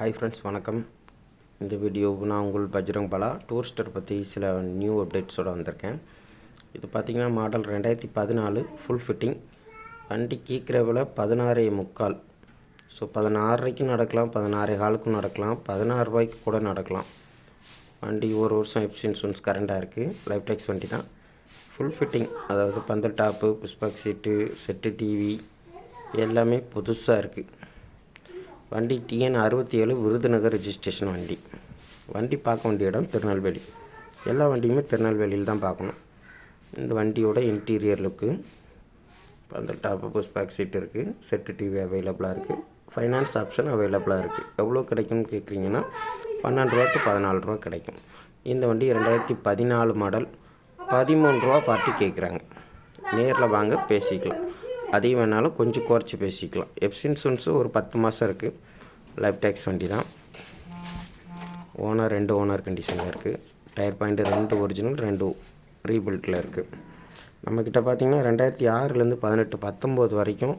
Hi friends வணக்கம். இந்த video நான் உங்கள் பஜ்ரங் பலா டூரிஸ்டர் பற்றி சில நியூ அப்டேட்ஸோடு வந்திருக்கேன். இது பார்த்திங்கன்னா மாடல் ரெண்டாயிரத்தி பதினாலு ஃபுல் ஃபிட்டிங் வண்டி கீக்கிற விலை பதினாறே முக்கால். ஸோ பதினாறரைக்கும் நடக்கலாம் பதினாறே காலுக்கும் நடக்கலாம் பதினாறு ரூபாய்க்கு கூட நடக்கலாம். வண்டி ஒரு வருஷம் எஃப்சி இன்சூரன்ஸ் கரண்டாக இருக்குது லைஃப் டேக்ஸ் வண்டி தான். ஃபுல் ஃபிட்டிங் அதாவது பந்தல் top pushback seat set TV எல்லாமே புதுசாக இருக்குது வண்டி டிஎன் அறுபத்தி ஏழு விருதுநகர் ரிஜிஸ்ட்ரேஷன் வண்டி. வண்டி பார்க்க வேண்டிய இடம் திருநெல்வேலி. எல்லா வண்டியுமே திருநெல்வேலியில் தான் பார்க்கணும். இந்த வண்டியோட இன்டீரியர் லுக்கு அந்த டாப் புஷ் பேக் சீட் இருக்குது செட்டு டிவி அவைலபிளாக இருக்குது ஃபைனான்ஸ் ஆப்ஷன் அவைலபிளாக இருக்குது எவ்வளோ கிடைக்கும்னு கேட்குறீங்கன்னா பன்னெண்டு ரூபா டு பதினாலு ரூபா கிடைக்கும். இந்த வண்டி ரெண்டாயிரத்தி பதினாலு மாடல் பதிமூணு ரூபா பார்ட்டி கேட்குறாங்க. நேரில் வாங்க பேசிக்கலாம். அதையும் வேணாலும் கொஞ்சம் குறைச்சி பேசிக்கலாம். எஃப்சி இன்சூரன்ஸும் ஒரு பத்து மாதம் இருக்குது லைஃப் டேக்ஸ் வண்டி தான். ஓனர் ரெண்டு ஓனர் கண்டிஷனில் இருக்குது டயர் பாயிண்ட் ரெண்டு ஒரிஜினல் ரெண்டு ரீபில்ட்டில் இருக்குது நம்மக்கிட்ட பார்த்தீங்கன்னா ரெண்டாயிரத்தி ஆறுலேருந்து பதினெட்டு பத்தொம்போது வரைக்கும்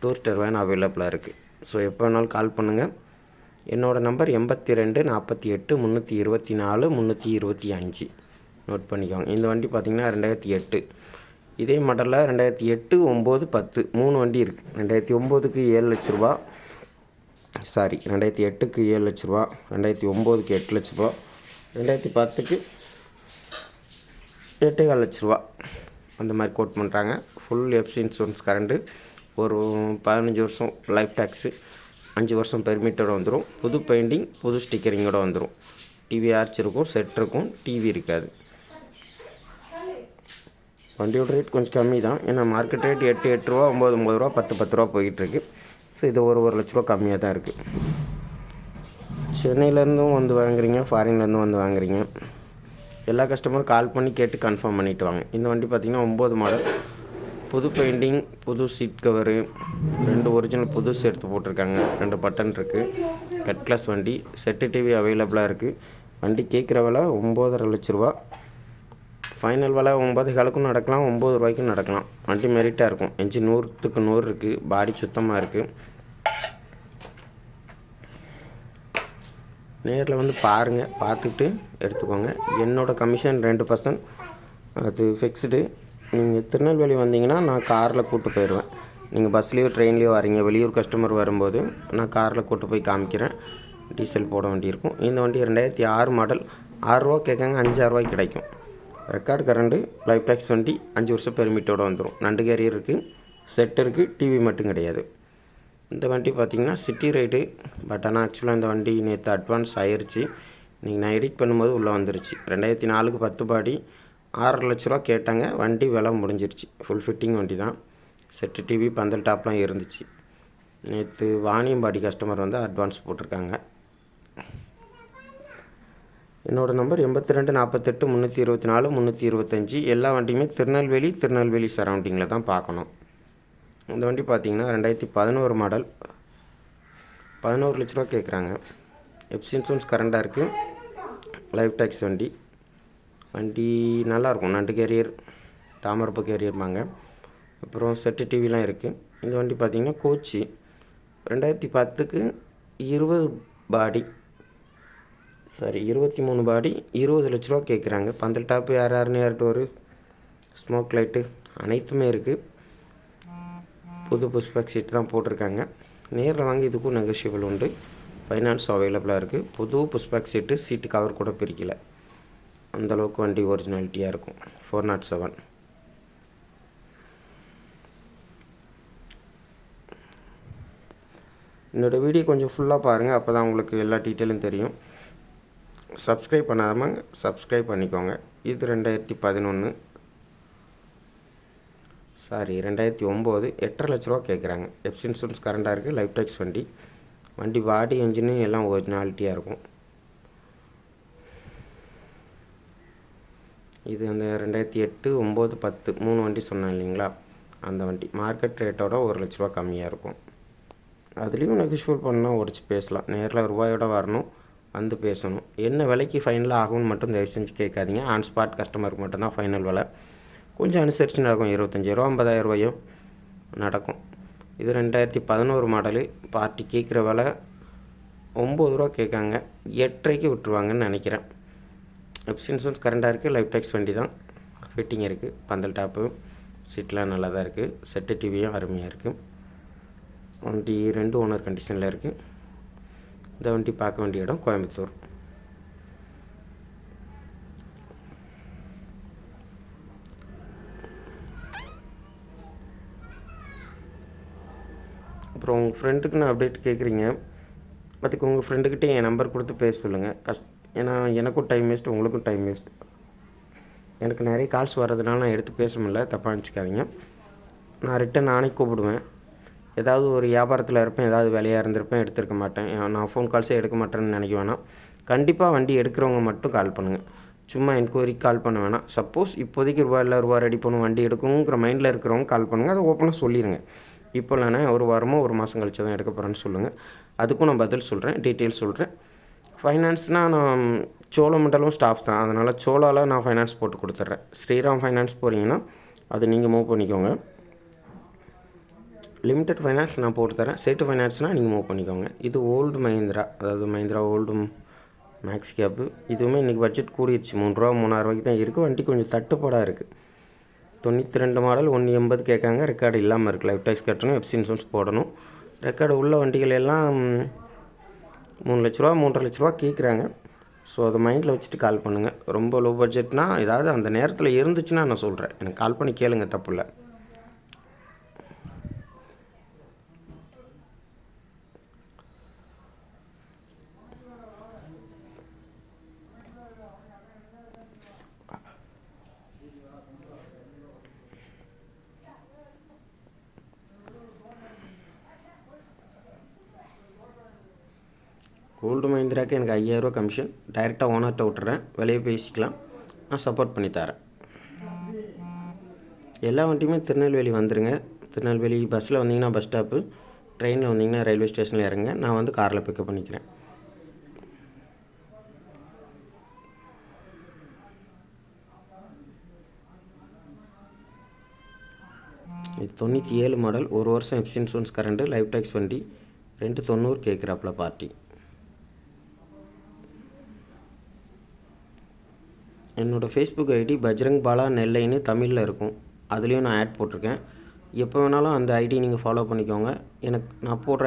டூரிஸ்டர் வேன் அவைலபிளாக இருக்குது ஸோ எப்போ வேணாலும் கால் பண்ணுங்கள் என்னோடய நம்பர் எண்பத்தி ரெண்டு நாற்பத்தி எட்டு முந்நூற்றி இருபத்தி நாலு முந்நூற்றி இருபத்தி அஞ்சு. நோட் பண்ணிக்கோங்க. இந்த வண்டி பார்த்திங்கன்னா ரெண்டாயிரத்தி எட்டு. இதே மாடலில் ரெண்டாயிரத்தி எட்டு ஒம்பது பத்து மூணு வண்டி இருக்குது ரெண்டாயிரத்தி ஒம்போதுக்கு ஏழு லட்ச ரூபா. சாரி ரெண்டாயிரத்தி எட்டுக்கு ஏழு லட்ச ரூபா. ரெண்டாயிரத்தி ஒம்போதுக்கு எட்டு லட்ச ரூபா. ரெண்டாயிரத்தி பத்துக்கு எட்டே கால் லட்ச ரூபா. அந்த மாதிரி கோட் பண்ணுறாங்க ஃபுல் எஃப்சி இன்சூரன்ஸ் கரண்ட்டு ஒரு பதினஞ்சு வருஷம் லைஃப் டேக்ஸு அஞ்சு வருஷம் பெர்மிட்டோட வந்துடும் புது பெயிண்டிங் புது ஸ்டிக்கரிங்கோட வந்துடும் டிவி ஆர்ச் இருக்கும் செட் இருக்கும் டிவி இருக்காது. வண்டியோட ரேட் கொஞ்சம் கம்மி தான் ஏன்னா மார்க்கெட் ரேட் எட்டு எட்டு ரூபா ஒம்பது ஒம்பது ரூபா பத்து பத்து ரூபா போயிட்டுருக்கு. ஸோ இது ஒரு ஒரு லட்ச ரூபா கம்மியாக தான் இருக்குது சென்னையிலேருந்தும் வந்து வாங்குறீங்க ஃபாரின்லேருந்தும் வந்து வாங்குறீங்க. எல்லா கஸ்டமரும் கால் பண்ணி கேட்டு கன்ஃபார்ம் பண்ணிவிட்டு வாங்க. இந்த வண்டி பார்த்திங்கன்னா ஒம்பது மாடல் புது பெயிண்டிங் புது சீட் கவரு ரெண்டு ஒரிஜினல் புதுசு எடுத்து போட்டிருக்காங்க. ரெண்டு பட்டன் இருக்குது கட் கிளாஸ் வண்டி. செட்டு டிவி அவைலபிளாக இருக்குது வண்டி கேட்குற விலை ஒம்போதரை லட்ச ரூபா. ஃபைனல் விலை ஒம்பது காலுக்கும் நடக்கலாம் ஒம்பது ரூபாய்க்கும் நடக்கலாம். வண்டி மெரிட்டாக இருக்கும். என்ஜின் நூறுத்துக்கு நூறு இருக்குது பாடி சுத்தமாக இருக்குது நேரில் வந்து பாருங்கள் பார்த்துட்டு எடுத்துக்கோங்க. என்னோடய கமிஷன் ரெண்டு பர்சன்ட் அது ஃபிக்ஸ்டு நீங்கள் திருநெல்வேலி வந்தீங்கன்னா நான் காரில் கூப்பிட்டு போயிடுவேன் நீங்கள் பஸ்லேயோ ட்ரெயின்லேயோ வரீங்க. வெளியூர் கஸ்டமர் வரும்போது நான் காரில் கூப்பிட்டு போய் காமிக்கிறேன். டீசல் போட வேண்டியிருக்கும் இந்த வண்டி ரெண்டாயிரத்தி ஆறு மாடல் ஆறுரூவா கேட்காங்க அஞ்சாறுரூவாய்க்கு கிடைக்கும். ரெக்கார்டு கரண்டு லைஃப் டேக்ஸ் வண்டி அஞ்சு வருஷம் பெர்மிட்டோடு வந்துடும் நண்டு கேரியர் இருக்குது செட் இருக்குது டிவி மட்டும் கிடையாது. இந்த வண்டி பார்த்திங்கன்னா சிட்டி ரைடு பட் ஆனால் ஆக்சுவலாக இந்த வண்டி நேற்று அட்வான்ஸ் ஆயிடுச்சு நீங்கள் நான் எடிட் பண்ணும்போது உள்ளே வந்துருச்சு. ரெண்டாயிரத்தி நாலுக்கு பத்து பாடி ஆறரை லட்ச ரூபா கேட்டாங்க. வண்டி விலை முடிஞ்சிருச்சு. ஃபுல் ஃபிட்டிங் வண்டி தான். செட்டு டிவி பந்தல் டாப்லாம் இருந்துச்சு. நேற்று வாணியம்பாடி கஸ்டமர் வந்து அட்வான்ஸ் போட்டிருக்காங்க. என்னோடய நம்பர் எண்பத்தி ரெண்டு நாற்பத்தெட்டு முந்நூற்றி இருபத்தி நாலு முந்நூற்றி இருபத்தஞ்சி. எல்லா வண்டியுமே திருநெல்வேலி திருநெல்வேலி சரௌண்டிங்கில் தான் பார்க்கணும். இந்த வண்டி பார்த்திங்கன்னா ரெண்டாயிரத்தி பதினோரு மாடல் பதினோரு லட்ச ரூபா கேட்குறாங்க. எஃப்சி இன்சூரன்ஸ் கரண்டாக இருக்குது லைஃப் டேக்ஸ் வண்டி. வண்டி நல்லாயிருக்கும் நண்டு கேரியர் தாமரப்பு கேரியர்பாங்க அப்புறம் செட்டு டிவிலாம் இருக்குது இந்த வண்டி பார்த்திங்கன்னா கோச்சி ரெண்டாயிரத்தி பத்துக்கு இருபது பாடி சரி இருபத்தி மூணு பாடி இருபது லட்ச ரூபா கேட்குறாங்க. பந்தல் டாப்பு யார் யாருன்னு யார்கிட்ட ஒரு ஸ்மோக் லைட்டு அனைத்துமே இருக்குது புது புஷ்பக் சீட் தான் போட்டிருக்காங்க. நேரில் வாங்கி இதுக்கும் நெகோஷியபிள் உண்டு. ஃபைனான்ஸ் அவைலபிளாக இருக்குது புது புஷ்பக் சீட்டு சீட்டு கவர் கூட பிரிக்கலை. அந்தளவுக்கு வண்டி ஒரிஜினாலிட்டியாக இருக்கும். ஃபோர் நாட் செவன் என்னோடய வீடியோ கொஞ்சம் ஃபுல்லாக பாருங்கள் அப்போ தான் உங்களுக்கு எல்லா டீட்டெயிலும் தெரியும். சப்ஸ்கிரைப் பண்ணாமல் சப்ஸ்கிரைப் பண்ணிக்கோங்க. இது ரெண்டாயிரத்தி பதினொன்று சாரி ரெண்டாயிரத்தி ஒம்பது எட்டரை லட்ச ரூபா கேட்குறாங்க எஃப்சி இன்சூரன்ஸ் கரண்டாக இருக்குது லைஃப் டேக்ஸ் வண்டி. வண்டி பாடி என்ஜினு எல்லாம் ஒரிஜினாலிட்டியாக இருக்கும். இது அந்த ரெண்டாயிரத்தி எட்டு ஒம்பது பத்து மூணு வண்டி சொன்னேன் இல்லைங்களா? அந்த வண்டி. மார்க்கெட் ரேட்டோட ஒரு லட்ச ரூபா கம்மியாக இருக்கும். அதுலேயும் நெகோஷியபிள் பண்ணால் உடச்சி பேசலாம். நேரில் ரூபாயோட வரணும். வந்து பேசணும். என்ன விலைக்கு ஃபைனலாக ஆகும்னு மட்டும் தயவு செஞ்சு கேட்காதீங்க. ஆன் ஸ்பாட் கஸ்டமருக்கு மட்டும்தான் ஃபைனல் விலை. கொஞ்சம் அனுசரித்து நடக்கும். இருபத்தஞ்சாயிரம் ஐம்பதாயிரம் ரூபாயும் நடக்கும். இது ரெண்டாயிரத்தி பதினோரு மாடலு பார்ட்டி கேட்குற விலை ஒம்பது ரூபா கேட்காங்க. எட்டரைக்கு விட்டுருவாங்கன்னு நினைக்கிறேன். எப்சின்சன்ஸ் கரண்டாக இருக்குது லைஃப் டேக்ஸ் வண்டி தான். ஃபிட்டிங் இருக்குது பந்தல் டாப்பு சீட்லாம் நல்லா தான் இருக்குது செட்டு டிவியும் அருமையாக இருக்குது வண்டி ரெண்டு ஓனர் கண்டிஷனில் இருக்குது இந்த வண்டி பார்க்க வேண்டிய இடம் கோயம்புத்தூர். அப்புறம் உங்கள் ஃப்ரெண்டுக்கு நான் அப்டேட் கேட்குறீங்க அதுக்கு உங்கள் ஃப்ரெண்டுக்கிட்டே என் நம்பர் கொடுத்து பேச சொல்லுங்கள் கஷ் ஏன்னா எனக்கும் டைம் வேஸ்ட் உங்களுக்கும் டைம் வேஸ்ட் எனக்கு நிறைய கால்ஸ் வர்றதுனால நான் எடுத்து பேச முடியல தப்பாக நினச்சிக்காதீங்க. நான் ரிட்டன் நானே கூப்பிடுவேன். ஏதாவது ஒரு வியாபாரத்தில் இருப்பேன் ஏதாவது வேலையாக இருந்திருப்பேன் எடுத்திருக்க மாட்டேன். நான் ஃபோன் கால்ஸே எடுக்க மாட்டேன்னு நினைக்க வேணாம். கண்டிப்பாக வண்டி எடுக்கிறவங்க மட்டும் கால் பண்ணுங்கள் சும்மா என்கொயரி கால் பண்ண வேணாம். சப்போஸ் இப்போதைக்கு ரூபா இல்லை ரூபா ரெடி பண்ணும் வண்டி எடுக்கணுங்கிற மைண்டில் இருக்கிறவங்க கால் பண்ணுங்கள் அதை ஓப்பனாக சொல்லிடுங்க இப்போ இல்லைனா ஒரு வாரமோ ஒரு மாதம் கழிச்சு தான் எடுக்க போகிறேன்னு சொல்லுங்கள் அதுக்கும் நான் பதில் சொல்கிறேன் டீட்டெயில்ஸ் சொல்கிறேன் ஃபைனான்ஸ்னால் நான் சோழமண்டலம் ஸ்டாஃப் தான். அதனால் சோலாவில் நான் ஃபைனான்ஸ் போட்டு கொடுத்துட்றேன். ஸ்ரீராம் ஃபைனான்ஸ் போகிறீங்கன்னா அது நீங்கள் மூவ் பண்ணிக்கோங்க. லிமிடெட் ஃபைனான்ஸ் நான் போட்டு தரேன். சேட்டு ஃபைனான்ஸ்னால் நீங்கள் மூவ் பண்ணிக்கோங்க. இது ஓல்டு மஹிந்திரா அதாவது மஹிந்திரா ஓல்டு மேக்ஸ் கேப்பு இதுவுமே இன்றைக்கி பட்ஜெட் கூடிடுச்சு மூணு ரூபா மூணாயிரரூவாய்க்கு தான் இருக்குது வண்டி கொஞ்சம் தட்டுப்பாடாக இருக்குது தொண்ணூற்றி ரெண்டு மாடல் ஒன்று எண்பது கேட்காங்க. ரெக்கார்டு இல்லாமல் இருக்குது லைஃப் டேக்ஸ் கட்டணும். எஃப்சி இன்சூரன்ஸ் போடணும். ரெக்கார்டு உள்ள வண்டிகள் எல்லாம் மூணு லட்ச ரூபா மூன்றரை லட்ச ரூபா கேட்குறாங்க ஸோ அதை மைண்டில் வச்சுட்டு கால் பண்ணுங்கள் ரொம்ப லோ பட்ஜெட்னால் ஏதாவது அந்த நேரத்தில் இருந்துச்சுன்னா நான் சொல்கிறேன் எனக்கு கால் பண்ணி கேளுங்க தப்பு இல்லை. மஹிந்திராக்கு எனக்கு ஐயாயிரரூவா கமிஷன் டைரெக்டாக ஓனர்கிட்ட விட்டுறேன். விலையை பேசிக்கலாம். நான் சப்போர்ட் பண்ணி தரேன். எல்லா வண்டியுமே திருநெல்வேலி வந்துடுங்க திருநெல்வேலி பஸ்ஸில் வந்தீங்கன்னா பஸ் ஸ்டாப்பு ட்ரெயினில் வந்தீங்கன்னா ரயில்வே ஸ்டேஷனில் இறங்க நான் வந்து காரில் பிக்கப் பண்ணிக்கிறேன். இது தொண்ணூற்றி ஏழு மாடல் ஒரு வருஷம் FC insurance current life tax வண்டி ரெண்டு தொண்ணூறு கேட்குறாப்புல பார்ட்டி என்னோடய ஃபேஸ்புக் ஐடி பஜ்ரங் பாலா நெல்லைன்னு தமிழில் இருக்கும். அதுலேயும் நான் ஆட் போட்டிருக்கேன். எப்போ வேணாலும் அந்த ஐடி நீங்கள் ஃபாலோ பண்ணிக்கோங்க. எனக்கு நான் போடுற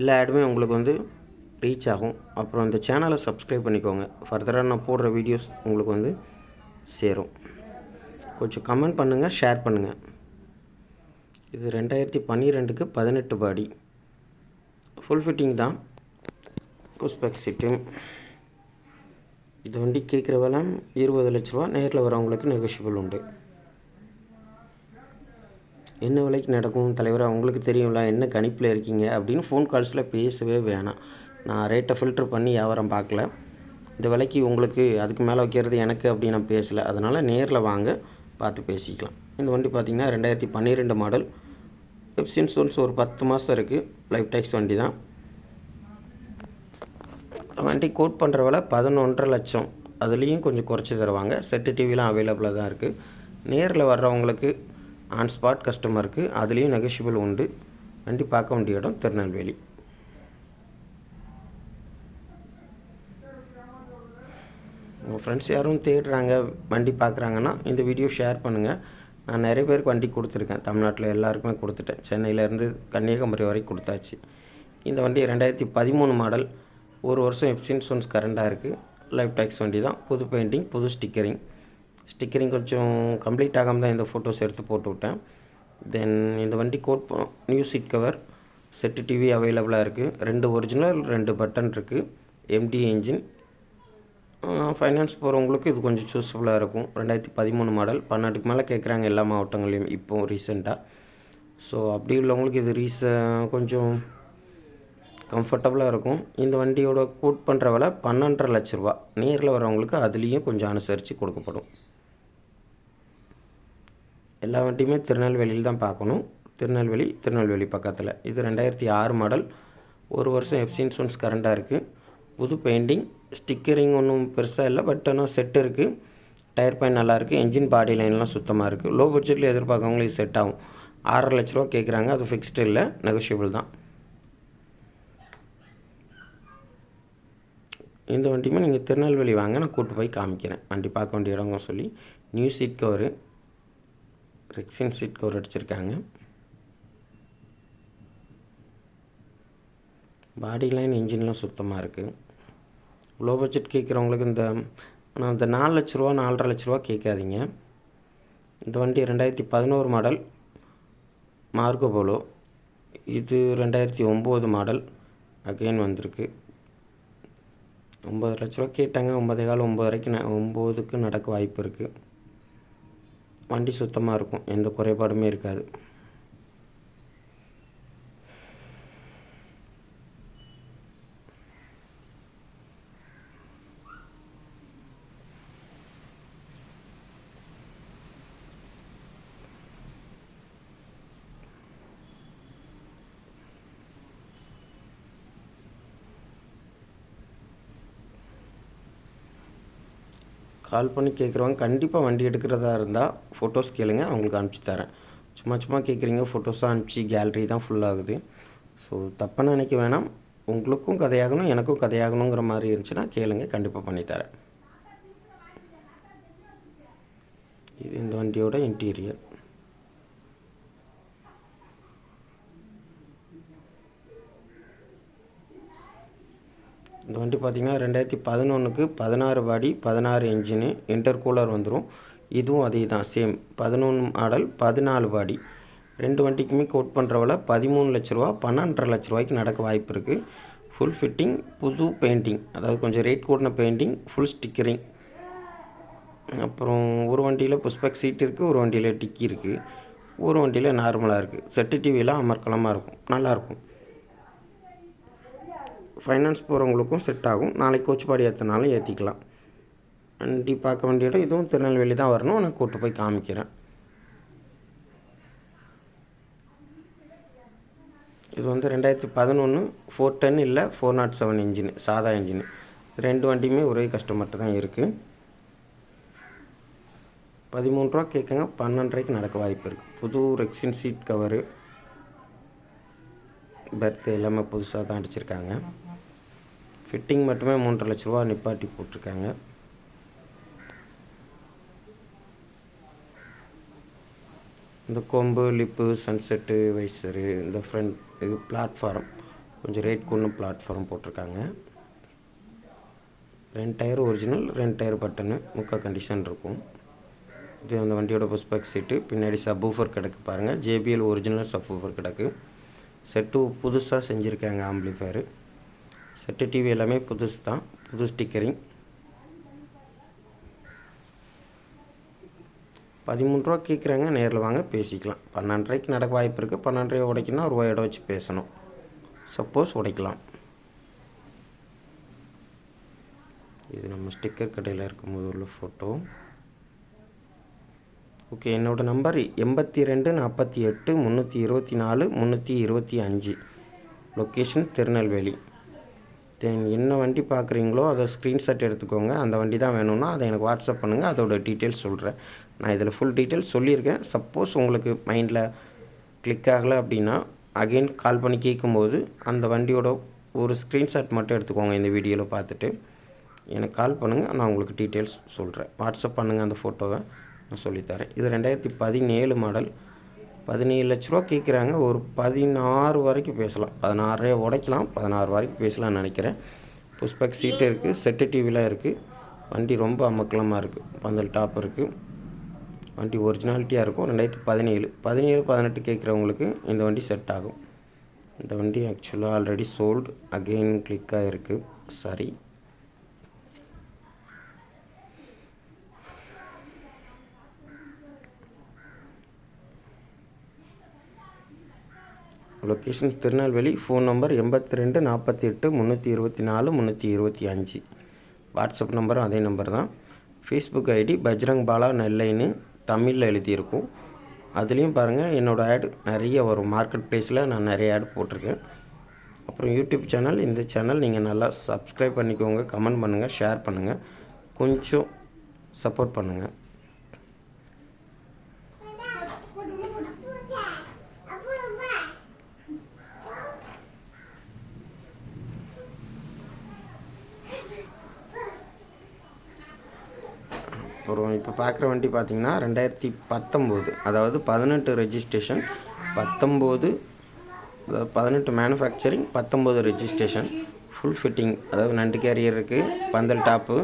எல்லா ஆடுமே உங்களுக்கு வந்து ரீச் ஆகும். அப்புறம் இந்த சேனலை சப்ஸ்கிரைப் பண்ணிக்கோங்க. ஃபர்தராக நான் போடுற வீடியோஸ் உங்களுக்கு வந்து சேரும். கொஞ்சம் கமெண்ட் பண்ணுங்கள் ஷேர் பண்ணுங்கள் இது ரெண்டாயிரத்தி பன்னிரெண்டுக்கு பதினெட்டு பாடி. ஃபுல் ஃபிட்டிங் தான். குஸ்பெக் சீட்டு இது வண்டி கேட்குற விலை இருபது லட்ச ரூபா. நேரில் வரவங்களுக்கு நெகோஷியபிள் உண்டு. என்ன விலைக்கு நடக்கும்? தலைவராக உங்களுக்கு தெரியும்ல என்ன கணிப்பில் இருக்கீங்க? அப்படின்னு ஃபோன் கால்ஸில் பேசவே வேணாம். நான் ரேட்டை ஃபில்டர் பண்ணி வியாபாரம் பார்க்கல. இந்த விலைக்கு உங்களுக்கு அதுக்கு மேலே வைக்கிறது எனக்கு அப்படி நான் பேசலை. அதனால் நேரில் வாங்க பார்த்து பேசிக்கலாம். இந்த வண்டி பார்த்திங்கன்னா ரெண்டாயிரத்தி பன்னிரெண்டு மாடல் எப்சி இன்சூரன்ஸ் ஒரு பத்து மாதம் இருக்குது லைஃப் டேக்ஸ் வண்டி தான். வண்டி கோட் பண்ணுற விலை பதினொன்றரை லட்சம். அதுலேயும் கொஞ்சம் குறைச்சி தருவாங்க. செட்டு டிவிலாம் அவைலபிளாக தான் இருக்குது நேரில் வர்றவங்களுக்கு ஆன் ஸ்பாட் கஸ்டமருக்கு அதுலேயும் நெகஷியபிள் உண்டு. வண்டி பார்க்க வேண்டிய இடம் திருநெல்வேலி. உங்கள் ஃப்ரெண்ட்ஸ் யாரும் தேடுறாங்க வண்டி பார்க்குறாங்கன்னா இந்த வீடியோ ஷேர் பண்ணுங்கள் நான் நிறைய பேருக்கு வண்டி கொடுத்துருக்கேன். தமிழ்நாட்டில் எல்லாருக்குமே கொடுத்துட்டேன். சென்னையிலேருந்து கன்னியாகுமரி வரைக்கும் கொடுத்தாச்சு. இந்த வண்டி ரெண்டாயிரத்தி பதிமூணு மாடல் ஒரு வருஷம் எஃப் இன்சூரன்ஸ் கரண்டாக இருக்குது லைஃப் டேக்ஸ் வண்டி தான் புது பெயிண்டிங் புது ஸ்டிக்கரிங் ஸ்டிக்கரிங் கொஞ்சம் கம்ப்ளீட் ஆகாமல் தான் இந்த ஃபோட்டோஸ் எடுத்து போட்டு விட்டேன். தென் இந்த வண்டி got new seat cover set TV அவைலபிளாக இருக்குது ரெண்டு ஒரிஜினல் ரெண்டு பட்டன் இருக்குது எம்டி இன்ஜின் ஃபைனான்ஸ் போகிறவங்களுக்கு இது கொஞ்சம் சூஸ்ஃபுல்லாக இருக்கும். ரெண்டாயிரத்தி பதிமூணு மாடல் பன்னெண்டுக்கு மேலே கேட்குறாங்க எல்லா மாவட்டங்களையும் இப்போது ரீசெண்டாக ஸோ அப்படி உள்ளவங்களுக்கு இது ரீச கொஞ்சம் கம்ஃபர்டபுளாக இருக்கும். இந்த வண்டியோட கூட் பண்ணுற விலை பன்னெண்டரை லட்ச ரூபா. நேரில் வரவங்களுக்கு அதுலேயும் கொஞ்சம் அனுசரித்து கொடுக்கப்படும். எல்லா வண்டியுமே திருநெல்வேலியில் தான் பார்க்கணும். திருநெல்வேலி திருநெல்வேலி பக்கத்தில். இது ரெண்டாயிரத்தி ஆறு மாடல் ஒரு வருஷம் எஃப்சி இன்சூரன்ஸ் கரண்டாக இருக்குது புது பெயிண்டிங் ஸ்டிக்கரிங் ஒன்றும் பெருசாக இல்லை பட் ஆனால் செட் இருக்குது டயர் பாயிண்ட் நல்லாயிருக்கு என்ஜின் பாடி லைன்லாம் சுத்தமாக இருக்குது லோ பட்ஜெட்டில் எதிர்பார்க்கவங்களுக்கு செட் ஆகும். ஆறரை லட்ச ரூபா கேட்குறாங்க அது ஃபிக்ஸ்டு இல்லை. நெகோஷியபிள் தான். இந்த வண்டியுமே நீங்கள் திருநெல்வேலி வாங்க நான் கூட்டு போய் காமிக்கிறேன். வண்டி பார்க்க வேண்டிய இடங்க சொல்லி new seat cover rexine seat cover அடிச்சிருக்காங்க. பாடி லைன் இன்ஜின்லாம் சுத்தமாக இருக்குது லோ பட்ஜெட் கேட்குறவங்களுக்கு இந்த ஆனால் இந்த நாலு லட்ச ரூபா நாலரை லட்ச ரூபா கேட்காதீங்க. இந்த வண்டி ரெண்டாயிரத்தி பதினோரு மாடல் மார்க்கோ போலோ இது ரெண்டாயிரத்தி ஒம்பது மாடல் அகைன் வந்திருக்கு. ஒம்பது லட்ச ரூபா கேட்டாங்க. ஒம்பதே கால் ஒம்பதரைக்கு ந ஒம்போதுக்கு நடக்க வாய்ப்பு இருக்குது வண்டி சுத்தமாக இருக்கும். எந்த குறைபாடுமே இருக்காது. கால் பண்ணி கேட்குறவங்க கண்டிப்பாக வண்டி எடுக்கிறதா இருந்தால் ஃபோட்டோஸ் கேளுங்க அவங்களுக்கு அனுப்பிச்சி தரேன். சும்மா சும்மா கேட்குறீங்க ஃபோட்டோஸாக அனுப்பிச்சி கேலரி தான் ஃபுல்லாகுது ஸோ தப்பாக நினைக்க வேணாம். உங்களுக்கும் கதையாகணும் எனக்கும் கதையாகணுங்கிற மாதிரி இருந்துச்சுன்னா கேளுங்க கண்டிப்பாக பண்ணித்தரேன் இது இந்த வண்டியோட இன்டீரியர் இந்த வண்டி பார்த்திங்கன்னா ரெண்டாயிரத்தி பதினொன்றுக்கு பதினாறு பாடி பதினாறு இன்ஜினு இன்டர்கூலர் வந்துடும் இதுவும் அதே தான் சேம் பதினொன்று மாடல் பதினாலு பாடி ரெண்டு வண்டிக்குமே கோட் பண்ணுறவள பதிமூணு லட்ச ரூபா பன்னெண்டரை லட்ச ரூபாய்க்கு நடக்க வாய்ப்பு இருக்குது ஃபுல் ஃபிட்டிங் புது பெயிண்டிங் அதாவது கொஞ்சம் ரேட் கூடின பெயிண்டிங் ஃபுல் ஸ்டிக்கரிங் அப்புறம் ஒரு வண்டியில் புஷ்பக் சீட் இருக்குது ஒரு வண்டியில் டிக்கி இருக்குது ஒரு வண்டியில் நார்மலாக இருக்குது செட்டு டிவியெலாம் அமர்க்கலமாக இருக்கும். நல்லாயிருக்கும் ஃபைனான்ஸ் போகிறவங்களுக்கும் செட் ஆகும். நாளைக்கு கோச்சுப்பாடி ஏற்றினாலும் ஏற்றிக்கலாம் வண்டி பார்க்க வேண்டிய இடம் இதுவும் திருநெல்வேலி தான் வரணும். நான் கூப்பிட்டு போய் காமிக்கிறேன். இது வந்து ரெண்டாயிரத்தி பதினொன்று ஃபோர் டென் இல்லை ஃபோர் நாட் செவன் இன்ஜின் சாதா இன்ஜின் ரெண்டு வண்டியுமே ஒரே கஸ்டமர்கிட்ட தான் இருக்குது பதிமூணு ரூபா கேட்குங்க பன்னெண்டரைக்கு நடக்க வாய்ப்பு இருக்குது புது ரெக்ஸின் சீட் கவரு பெர்த் எல்லாமே புதுசாக தான் அடிச்சிருக்காங்க. ஃபிட்டிங் மட்டுமே மூன்றரை லட்ச ரூபா நிப்பாட்டி போட்டிருக்காங்க. இந்த கொம்பு லிப்பு சன்செட்டு வைசரு இந்த ஃப்ரண்ட் இது பிளாட்ஃபார்ம் கொஞ்சம் ரேட் கொண்டு பிளாட்ஃபார்ம் போட்டிருக்காங்க. ரெண்டு டயர் ஒரிஜினல் ரெண்டு டயர் பட்டனு முக்கால் கண்டிஷன் இருக்கும். இது அந்த வண்டியோட புஷ்பேக் சீட்டு பின்னாடி சப்வூஃபர் கிடக்கு பாருங்கள் ஜேபிஎல் ஒரிஜினல் சப்வூஃபர் கிடக்கு. செட்டு புதுசாக செஞ்சுருக்காங்க ஆம்பிளிஃபயரு செட்டு டிவி எல்லாமே புதுசு தான் புது ஸ்டிக்கரிங் பதிமூணு ரூபா கேட்குறாங்க நேரில் வாங்க பேசிக்கலாம். பன்னெண்டரைக்கு நடக்க வாய்ப்பு இருக்குது பன்னெண்டரை உடைக்கணும்னா ஒரு ரூபாயோட வச்சு பேசணும். சப்போஸ் உடைக்கலாம். இது நம்ம ஸ்டிக்கர் கடையில் இருக்கும்போது உள்ள ஃபோட்டோ ஓகே என்னோடய நம்பர் எண்பத்தி ரெண்டு நாற்பத்தி எட்டு முந்நூற்றி இருபத்தி நாலு முந்நூற்றி இருபத்தி அஞ்சு. லொக்கேஷன் திருநெல்வேலி. தென் என்ன வண்டி பார்க்குறீங்களோ அதை ஸ்க்ரீன்ஷாட் எடுத்துக்கோங்க. அந்த வண்டி தான் வேணும்னா அதை எனக்கு வாட்ஸ்அப் பண்ணுங்கள் அதோட டீட்டெயில்ஸ் சொல்கிறேன் நான் இதில் ஃபுல் டீட்டெயில்ஸ் சொல்லியிருக்கேன். சப்போஸ் உங்களுக்கு மைண்டில் கிளிக் ஆகலை அப்படின்னா அகெயின் கால் பண்ணி கேட்கும்போது அந்த வண்டியோட ஒரு ஸ்க்ரீன்ஷாட் மட்டும் எடுத்துக்கோங்க இந்த வீடியோவில் பார்த்துட்டு. எனக்கு கால் பண்ணுங்கள் நான் உங்களுக்கு டீட்டெயில்ஸ் சொல்கிறேன் வாட்ஸ்அப் பண்ணுங்கள் அந்த ஃபோட்டோவை நான் சொல்லித்தரேன் இது ரெண்டாயிரத்தி பதினேழு மாடல் பதினேழு லட்ச ரூபா கேட்குறாங்க. ஒரு பதினாறு வரைக்கும் பேசலாம். பதினாறே உடைக்கலாம். பதினாறு வரைக்கும் பேசலாம்னு நினைக்கிறேன். புஷ்பக் சீட்டு இருக்குது செட்டு டிவிலாம் இருக்குது வண்டி ரொம்ப அமக்கலமாக இருக்குது பந்தல் டாப் இருக்குது வண்டி ஒரிஜினாலிட்டியாக இருக்கும். ரெண்டாயிரத்தி பதினேழு. பதினேழு பதினெட்டு கேட்குறவங்களுக்கு இந்த வண்டி செட் ஆகும். இந்த வண்டி ஆக்சுவலாக ஆல்ரெடி சோல்டு. அகெயின் கிளிக்காக இருக்குது sorry. Location Tirunelveli phone number எண்பத்தி ரெண்டு நாற்பத்தி எட்டு முந்நூற்றி இருபத்தி நாலு முந்நூற்றி இருபத்தி அஞ்சு. வாட்ஸ்அப் நம்பரும் அதே நம்பர் தான். ஃபேஸ்புக் ஐடி பஜ்ரங் பாலா நெல்லைன்னு தமிழில் எழுதியிருக்கும். அதுலேயும் பாருங்கள் என்னோடய ஆடு நிறைய வரும். மார்க்கெட் ப்ளேஸில் நான் நிறைய ஆட் போட்டிருக்கேன். அப்புறம் யூடியூப் சேனல் இந்த சேனல் நீங்கள் நல்லா சப்ஸ்கிரைப் பண்ணிக்கோங்க கமெண்ட் பண்ணுங்கள் ஷேர் பண்ணுங்கள் கொஞ்சம் சப்போர்ட் பண்ணுங்கள் போடுவோம் இப்போ பார்க்குற வண்டி பார்த்தீங்கன்னா ரெண்டாயிரத்தி பத்தொம்போது. அதாவது பதினெட்டு ரெஜிஸ்ட்ரேஷன் பத்தொம்போது அதாவது பதினெட்டு மேனுஃபேக்சரிங் பத்தொம்போது ரெஜிஸ்ட்ரேஷன் ஃபுல் ஃபிட்டிங் அதாவது நண்டு கேரியர் இருக்குது பந்தல் டாப்பு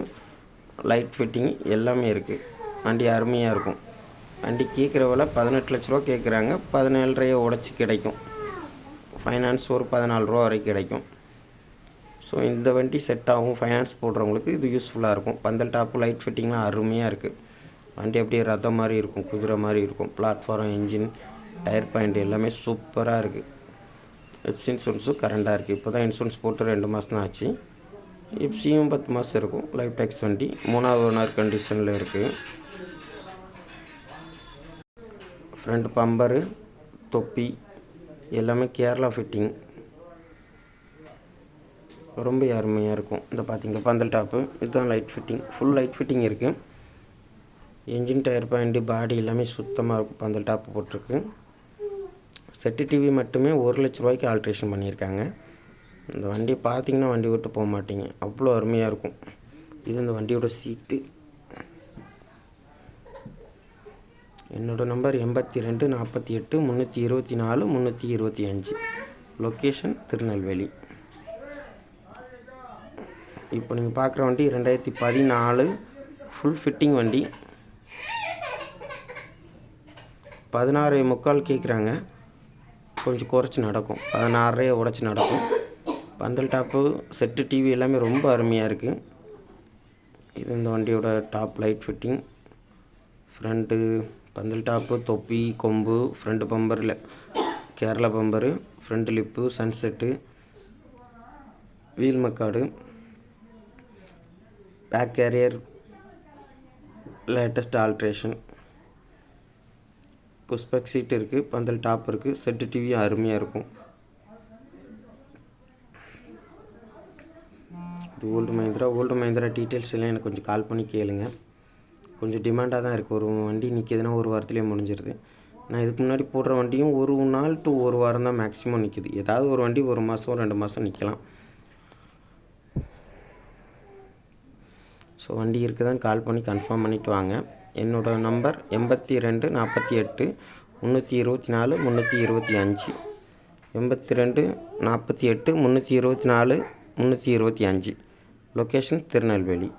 லைட் ஃபிட்டிங் எல்லாமே இருக்குது வண்டி அருமையாக இருக்கும். வண்டி கேட்குற விலை பதினெட்டு லட்ச ரூபா கேட்குறாங்க பதினேழரையை உடச்சி கிடைக்கும். ஃபைனான்ஸ் ஒரு பதினாலு ரூபா வரைக்கும் கிடைக்கும். ஸோ இந்த வண்டி செட் ஆகும் ஃபைனான்ஸ் போடுறவங்களுக்கு இது யூஸ்ஃபுல்லாக இருக்கும். பந்தல் டாப்பு லைட் ஃபிட்டிங்லாம் அருமையாக இருக்குது வண்டி அப்படியே ரதம் மாதிரி இருக்கும் குதிரை மாதிரி இருக்கும். பிளாட்ஃபார்ம் இன்ஜின் டயர் பாயிண்ட் எல்லாமே சூப்பராக இருக்குது எப்சி இன்சூரன்ஸும் கரண்டாக இருக்குது இப்போ தான் இன்சூரன்ஸ் போட்டு ரெண்டு மாதம் தான் ஆச்சு. எப்சியும் பத்து மாதம் இருக்கும். லைஃப் டேக்ஸ் வண்டி மூணாவது ஓனர் கண்டிஷனில் இருக்குது ஃப்ரண்ட் பம்பரு தொப்பி எல்லாமே கேரளா ஃபிட்டிங் ரொம்ப அருமையாக இருக்கும். இந்த பார்த்தீங்களா பந்தல் டாப்பு இதுதான் light fitting full light fitting இருக்குது என்ஜின் டயர் பாயிண்ட்டு பாடி எல்லாமே சுத்தமாக இருக்கும். பந்தல் டாப்பு போட்டிருக்கு. செட்டு டிவி மட்டுமே ஒரு லட்ச ரூபாய்க்கு ஆல்ட்ரேஷன் பண்ணியிருக்காங்க. இந்த வண்டியை பார்த்தீங்கன்னா வண்டி விட்டு போக மாட்டீங்க. அவ்வளோ அருமையாக இருக்கும். இது இந்த வண்டியோட சீட்டு என்னோடய நம்பர் எண்பத்தி ரெண்டு நாற்பத்தி எட்டு முந்நூற்றி இருபத்தி நாலு முந்நூற்றி இருபத்தி அஞ்சு. லொக்கேஷன் திருநெல்வேலி. இப்போ நீங்கள் பார்க்குற வண்டி ரெண்டாயிரத்தி பதினாலு ஃபுல் ஃபிட்டிங் வண்டி. பதினாறு முக்கால் கேட்குறாங்க கொஞ்சம் குறைச்சி நடக்கும். பதினாறே உடச்சி நடக்கும். பந்தல் டாப்பு செட்டு டிவி எல்லாமே ரொம்ப அருமையாக இருக்குது இது இந்த வண்டியோட டாப் லைட் ஃபிட்டிங் ஃப்ரண்ட்டு பந்தல் டாப்பு தொப்பி கொம்பு front பம்பரில் Kerala bumper front lip sunset wheel மக்காடு back carrier latest alteration pushback seat இருக்குது பந்தல் டாப் இருக்குது செட்டு டிவியும் அருமையாக இருக்கும். இது old Mahindra old Mahindra details எல்லாம் எனக்கு கொஞ்சம் கால் பண்ணி கேளுங்க. கொஞ்சம் டிமாண்டாக தான் இருக்குது ஒரு வண்டி நிற்கிதுன்னா ஒரு வாரத்துலேயே முடிஞ்சிருது. நான் இதுக்கு முன்னாடி போடுற வண்டியும் ஒரு நாள் டு ஒரு வாரம் தான் மேக்ஸிமம் நிற்கிது ஏதாவது ஒரு வண்டி ஒரு மாதம் ரெண்டு மாதம் நிற்கலாம் ஸோ வண்டி இருக்குதான் கால் பண்ணி கன்ஃபார்ம் பண்ணிவிட்டு வாங்க. என்னோடய நம்பர் எண்பத்தி ரெண்டு நாற்பத்தி எட்டு முந்நூற்றி இருபத்தி நாலு முந்நூற்றி இருபத்தி அஞ்சு. எண்பத்தி ரெண்டு நாற்பத்தி எட்டு முந்நூற்றி இருபத்தி நாலு முந்நூற்றி இருபத்தி அஞ்சு. லொக்கேஷன் திருநெல்வேலி.